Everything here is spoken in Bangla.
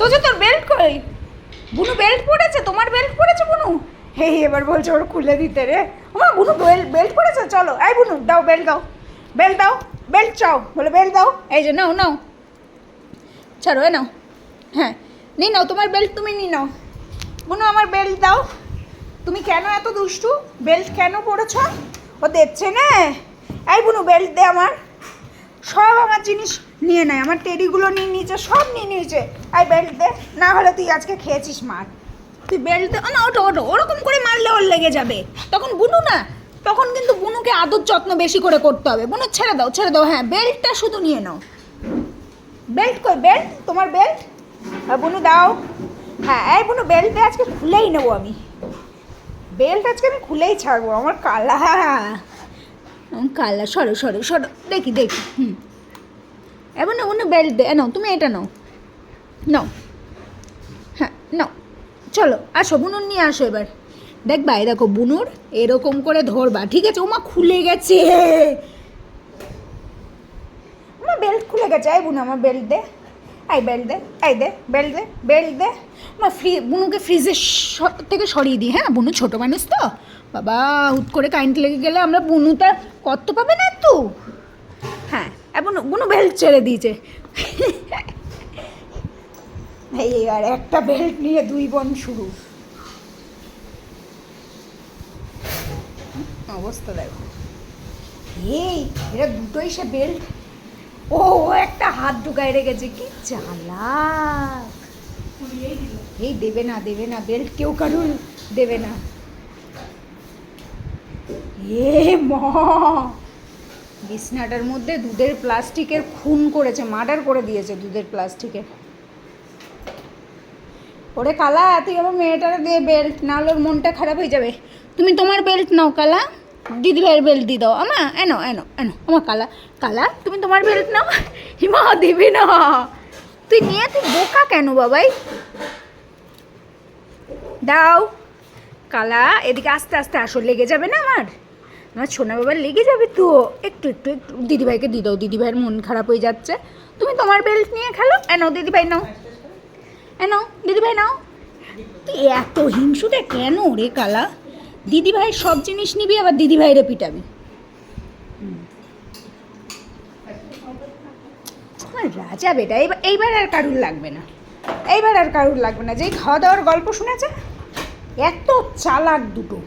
তো যে তোর বেল্ট কই? বুনু বেল্ট পরেছে? তোমার বেল্ট পরেছে বুনু? হে এবার বলছে ওর খুলে দিতে রে। আমার বুনু বেল্ট বেল্ট পরেছে? চলো, এই বুনু, দাও বেল্ট দাও। বেল্ট দাও বেল্ট চাও। বলে বেল্ট দাও। এই যে, নাও নাও। ছাড়ো, এ নাও। হ্যাঁ নিয়ে নাও, তোমার বেল্ট তুমি নিয়ে নাও। বুনু, আমার বেল্ট দাও। তুমি কেন এত দুষ্টু? বেল্ট কেন পরেছ? ও দেখছে না? এই বুনু বেল্ট দে আমার। সব আমার জিনিস নিয়ে নেয়, আমার টেডিগুলো নিয়ে নিয়েছে, সব নিয়ে নিয়েছে। এই বেল্ট, না হলে তুই আজকে খেয়েছিস মার। তুই বেল্ট না ওটো ওটো ওরকম করে মারলে ওর লেগে যাবে। তখন বুনু না, তখন কিন্তু বুনুকে আদর যত্ন বেশি করে করতে হবে। বুনু, ছেড়ে দাও ছেড়ে দাও হ্যাঁ বেল্টটা শুধু নিয়ে নাও। বেল্ট কই, বেল্ট? তোমার বেল্ট? বুনু, দাও। হ্যাঁ এই বুনু বেল্ট আজকে খুলেই নেব আমি। বেল্ট আজকে আমি খুলেই ছাড়বো, আমার কালা। কালা, সরো সরো সরো। দেখি দেখি, হুম। এবার না অন্য বেল্ট দে। নাও, তুমি এটা নাও। নাও। হ্যাঁ নাও। চলো, আসো, বুনুর নিয়ে আসো এবার। দেখ ভাই, দেখো, বুনুর এরকম করে ধরবা। ঠিক আছে, ওমা খুলে গেছে। আমার বেল্ট খুলে গেছে। আয় বুনু, আমার বেল্ট দে। এই বেল্ট দে, এই দে বেল্ট দে বেল্ট দে। আমার ফ্রি বুনুকে ফ্রিজের থেকে সরিয়ে দিই হ্যাঁ? বুনু ছোটো মানুষ তো। বাবা, হুট করে কারেন্ট লেগে গেলে আমরা বুনুটা কত পাবে না তো? হ্যাঁ এ বুনু বুনু বেল্ট ছেড়ে দিয়েছে। এই আর একটা বেল্ট নিয়ে দুই বোন শুরু। অবস্থা দেখো। এই, এরা দুটোই সে বেল্ট। ও একটা হাত ঢুকায় রেখেছে, কি জ্বালা এই দেবে না দেবে না, বেল্ট কেউ কারুর দেবে না। এ ম, বিছনাটার মধ্যে দুধের প্লাস্টিকের খুন করেছে, মার্ডার করে দিয়েছে দুধের প্লাস্টিকের। ওরে কালা, তুই আমার মেয়েটার দিয়ে বেল্ট না হলে ওর মনটা খারাপ হয়ে যাবে। তুমি তোমার বেল্ট নাও, কালা। দিদি ভাইয়ের বেল্ট দিয়ে দাও। আমা, এনো এনো এনো। আমার কালা কালা, তুমি তোমার বেল্ট নাও। হিমা, দিবি না। তুই নিয়ে তুই বোকা কেন বাবাই? দাও। কালা, এদিকে আস্তে আস্তে আসো। লেগে যাবে না আমার? আমার সোনা বাবার লেগে যাবে তো। একটু একটু একটু। দিদিভাইকে দিয়ে দাও। দিদিভাইয়ের মন খারাপ হয়ে যাচ্ছে। তুমি তোমার বেল্ট নিয়ে খেলো। এনো দিদিভাই নাও। এনো দিদিভাই নাও। তুই এত হিংসুটে কেন রে, কালা? দিদিভাইয়ের সব জিনিস নিবি, আবার দিদিভাইরে পিটাবি রাজা বেটা, এইবার এইবার আর কারুর লাগবে না। এইবার আর কারুর লাগবে না। যেই খাওয়া দাওয়ার গল্প শুনেছে, এত চালাক দুটো।